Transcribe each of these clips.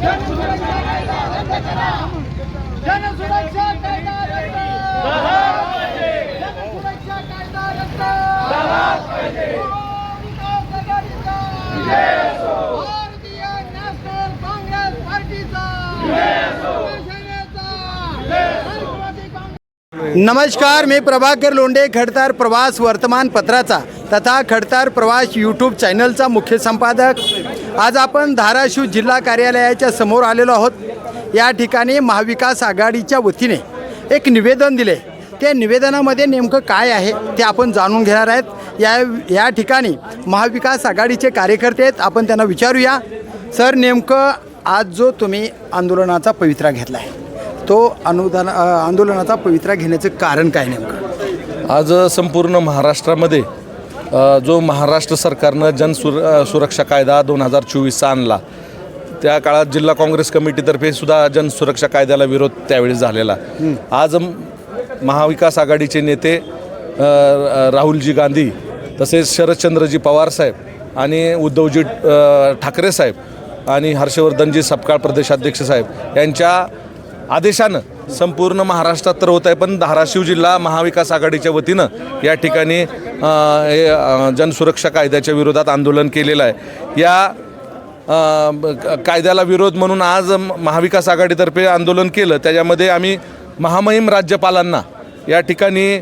जनसुरक्षा कायदा जनसुरक्षा कायदा नमस्कार मी प्रभाकर लोंडे खडतार प्रवास वर्तमानपत्राचा तथा खडतार प्रवास यूट्यूब चॅनलचा मुख्य संपादक. आज आपण धाराशिव जिल्हा कार्यालयाच्या समोर आलेलो आहोत. या ठिकाणी महाविकास आघाडीच्या वतीने एक निवेदन दिले. त्या निवेदनामध्ये नेमकं काय आहे ते आपण जाणून घेणार आहेत. या या ठिकाणी महाविकास आघाडीचे कार्यकर्ते आहेत. आपण त्यांना विचारूया. सर नेमकं आज जो तुम्ही आंदोलनाचा पवित्रा घेतला आहे तो अनुदान आंदोलनाचा पवित्रा घेण्याचं कारण काय नेमकं? आज संपूर्ण महाराष्ट्रामध्ये जो महाराष्ट्र सरकारनं जनसुर सुरक्षा कायदा दोन हजार चोवीसचा आणला त्या काळात जिल्हा काँग्रेस कमिटीतर्फे सुद्धा जनसुरक्षा कायद्याला विरोध त्यावेळी झालेला. आज महाविकास आघाडीचे नेते राहुलजी गांधी तसेच शरदचंद्रजी पवार साहेब आणि उद्धवजी ठाकरे साहेब आणि हर्षवर्धनजी सपकाळ प्रदेशाध्यक्ष साहेब यांच्या आदेशानं संपूर्ण महाराष्ट्रात तर होत आहे पण धाराशिव जिल्हा महाविकास आघाडीच्या वतीनं या ठिकाणी जनसुरक्षा कायद्याच्या विरोधात आंदोलन केलेलं आहे. या क- कायद्याला विरोध म्हणून आज महाविकास आघाडीतर्फे आंदोलन केलं. त्याच्यामध्ये आम्ही महामहिम राज्यपालांना या ठिकाणी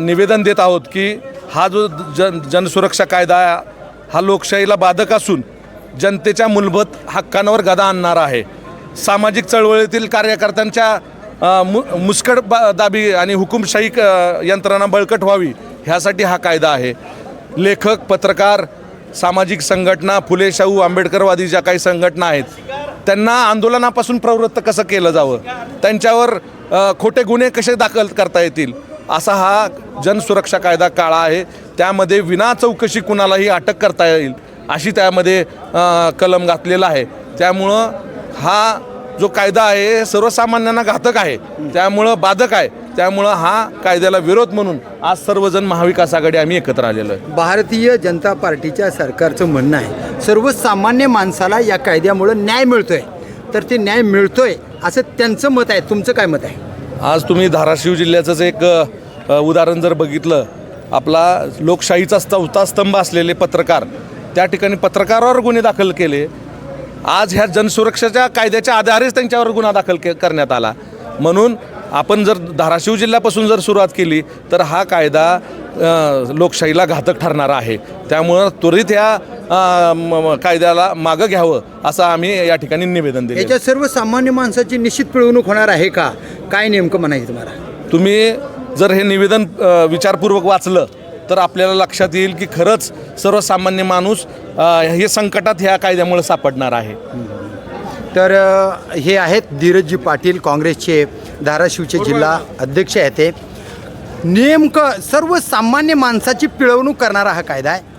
निवेदन देत आहोत की हा जो जन जनसुरक्षा कायदा हा लोकशाहीला बाधक असून जनतेच्या मूलभूत हक्कांवर गदा आणणारा आहे. सामाजिक चळवळीतील कार्यकर्त्यांच्या मु मुस्कट बा दाबी आणि हुकुमशाही क- यंत्रणा बळकट व्हावी ह्यासाठी हा कायदा आहे. लेखक पत्रकार सामाजिक संघटना फुले शाहू आंबेडकरवादी ज्या काही संघटना आहेत त्यांना आंदोलनापासून प्रवृत्त कसं केलं जावं? त्यांच्यावर खोटे गुन्हे कसे दाखल करता येतील? असा हा जनसुरक्षा कायदा काळा आहे. त्यामध्ये विना चौकशी कुणालाही अटक करता येईल अशी त्यामध्ये कलम घातलेला आहे. त्यामुळं हा जो कायदा आहे सर्वसामान्यांना घातक आहे. त्यामुळं बाधक आहे. त्यामुळं हा कायद्याला विरोध म्हणून आज सर्वजण महाविकास आघाडी आम्ही एकत्र आलेलो आहे. भारतीय जनता पार्टीच्या सरकारचं म्हणणं आहे सर्वसामान्य माणसाला या कायद्यामुळं न्याय मिळतोय. तर ते न्याय मिळतोय असं त्यांचं मत आहे. तुमचं काय मत आहे? आज तुम्ही धाराशिव जिल्ह्याचंच एक उदाहरण जर बघितलं आपला लोकशाहीचा चौथा स्तंभ असलेले पत्रकार त्या ठिकाणी पत्रकारावर गुन्हे दाखल केले. आज ह्या जनसुरक्षाच्या कायद्याच्या आधारेच त्यांच्यावर गुन्हा दाखल के करण्यात आला. म्हणून आपण जर धाराशिव जिल्ह्यापासून जर सुरुवात केली तर हा कायदा लोकशाहीला घातक ठरणारा आहे. त्यामुळं त्वरित म- कायद्याला मागं घ्यावं असं आम्ही या ठिकाणी निवेदन दिले याच्यात सर्वसामान्य माणसाची निश्चित पिळवणूक होणार आहे का? काय नेमकं म्हणायचं तुम्हाला? तुम्ही जर हे निवेदन विचारपूर्वक वाचलं तर आपल्याला लक्षात येईल की खरंच सर्वसामान्य माणूस हे संकटात ह्या कायद्यामुळे सापडणार आहे. तर हे आहेत धीरजजी पाटील काँग्रेसचे धाराशिवचे जिल्हा अध्यक्ष आहेत ते नेमकं सर्वसामान्य माणसाची पिळवणूक करणारा हा कायदा आहे.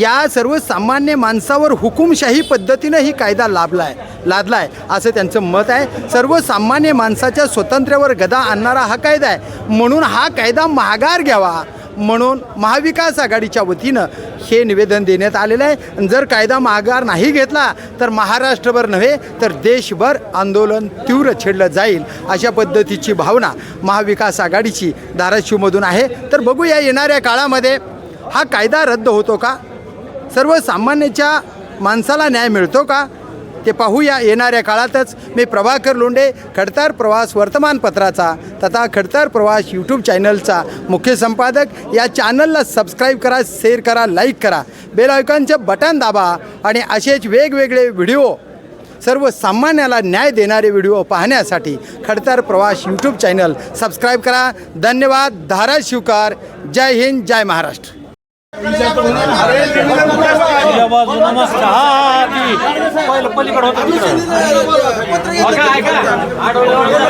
या सर्वसामान्य माणसावर हुकुमशाही पद्धतीनं ही कायदा लाभला आहे लादला आहे असं त्यांचं मत आहे. सर्वसामान्य माणसाच्या स्वातंत्र्यावर गदा आणणारा हा कायदा आहे. म्हणून हा कायदा माघार घ्यावा. म्हणून महाविकास आघाडीच्या वतीनं हे निवेदन देण्यात आलेलं आहे. जर कायदा माघार नाही घेतला तर महाराष्ट्रभर नव्हे तर देशभर आंदोलन तीव्र छेडलं जाईल अशा पद्धतीची भावना महाविकास आघाडीची धाराशिवमधून आहे. तर बघूया येणाऱ्या काळामध्ये हा कायदा रद्द होतो का? सर्वसामान्याच्या माणसाला न्याय मिळतो का? ते पाहूया. येणाऱ्या काळातच मी प्रभाकर लोंढे खडतार प्रवास वर्तमानपत्राचा तथा खडतार प्रवास यूट्यूब चॅनलचा मुख्य संपादक. या चॅनलला सबस्क्राईब करा शेअर करा लाईक करा. बेल आयकॉनचं बटन दाबा आणि असेच वेगवेगळे व्हिडिओ सर्वसामान्याला न्याय देणारे व्हिडिओ पाहण्यासाठी खडतार प्रवास यूट्यूब चॅनल सबस्क्राईब करा. धन्यवाद. धाराशिवकार. जय हिंद. जय महाराष्ट्र. नमस्कार पहिलं पलीकडे होतं बघा, ऐका.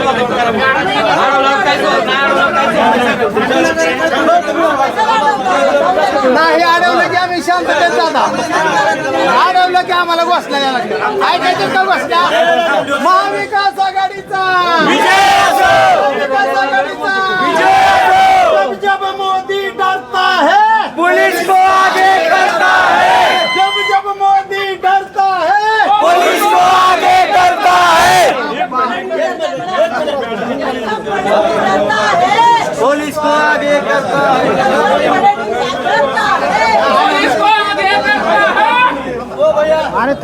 नाही अडवलं की आम्ही शांततेत जाता अडवलं की आम्हाला घोषणा द्यायला ऐकायचं का बसल्या? महाविकास आघाडीचा. महाविकास आघाडीचा.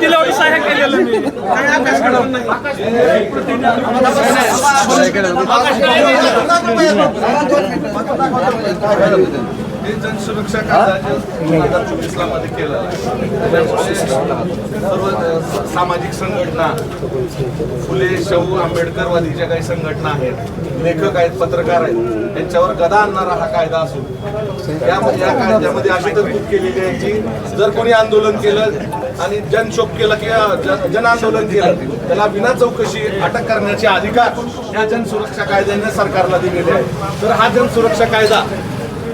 दिल्यावर सहाय्य केलेलं मी हे जनसुरक्षा कायदा जे दोन हजार चोवीसला मध्ये केला सर्व सामाजिक संघटना फुले शाहू आंबेडकरवादी ज्या काही संघटना आहेत लेखक आहेत पत्रकार आहेत यांच्यावर गदा आणणारा हा कायदा असून या या कायद्यामध्ये अशी तरतूद केलेली आहे की जर कोणी आंदोलन केलं आणि जनशोक केला किंवा जन जन आंदोलन केलं त्याला विना चौकशी अटक करण्याचे अधिकार या जनसुरक्षा कायद्याने सरकारला दिलेले आहे तर हा जनसुरक्षा कायदा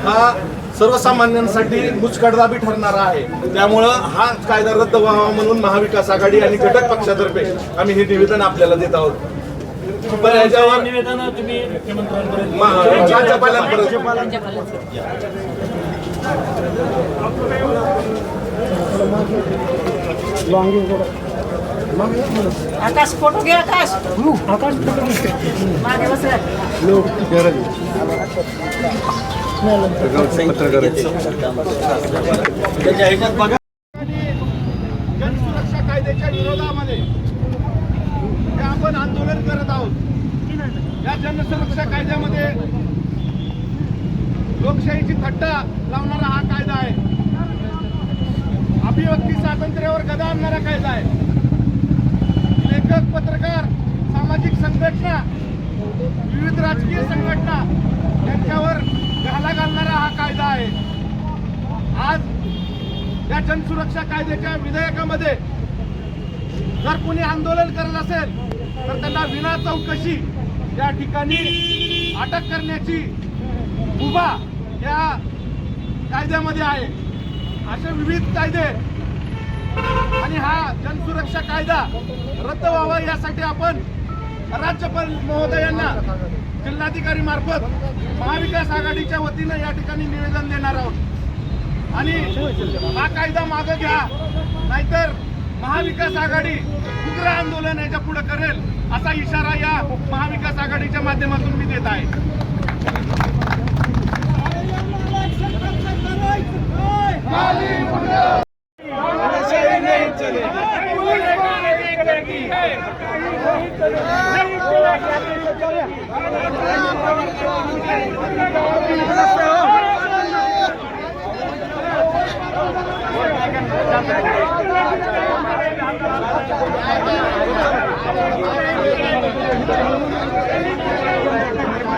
हा सर्वसामान्यांसाठी मुचकडदाबी ठरणारा आहे. त्यामुळं हा कायदा रद्द व्हावा म्हणून महाविकास आघाडी आणि घटक पक्षातर्फे आम्ही हे निवेदन आपल्याला देत आहोत. पण याच्यावर निवेदन तुम्ही मुख्यमंत्र्यांपर्यंत मा- राज्यपालांपर्यंत. आकाश फोटो घे आकाश. आकाश फोटो मागे बस. रे. जनसुरक्षा कायद्याच्या विरोधामध्ये आपण आंदोलन करत आहोत. या जनसुरक्षा कायद्यामध्ये लोकशाहीची थट्टा लावणारा हा कायदा आहे. अभिव्यक्ती स्वातंत्र्यावर गदा आणणारा कायदा आहे. लेखक पत्रकार सामाजिक संघटना विविध राजकीय संघटना यांच्यावर घाला घालणारा हा कायदा आहे. आज या जनसुरक्षा कायद्याच्या विधेयकामध्ये जर कोणी आंदोलन करत असेल तर त्यांना विना चौकशी या ठिकाणी अटक करण्याची मुभा या कायद्यामध्ये आहे. असे विविध कायदे आणि हा जनसुरक्षा कायदा रद्द व्हावा यासाठी आपण राज्यपाल महोदयांना जिल्हाधिकारी मार्फत महाविकास आघाडीच्या वतीनं या ठिकाणी निवेदन देणार आहोत. आणि हा कायदा मागे घ्या नाहीतर महाविकास आघाडी उग्र आंदोलन याच्यापुढे करेल असा इशारा या महाविकास आघाडीच्या माध्यमातून मी देत आहे.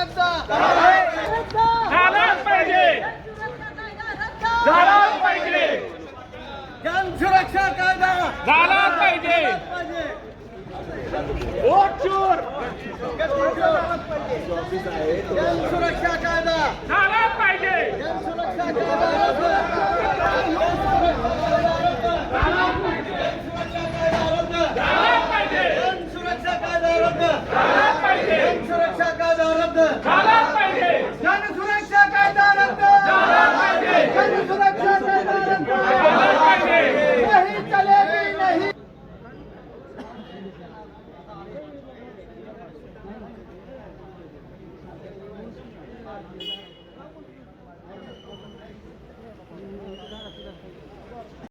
रद्द झालाच पाहिजे! पाहिजे! गन सुरक्षा कायदा! झालाच पाहिजे! वोट सुरक्षा कायदा!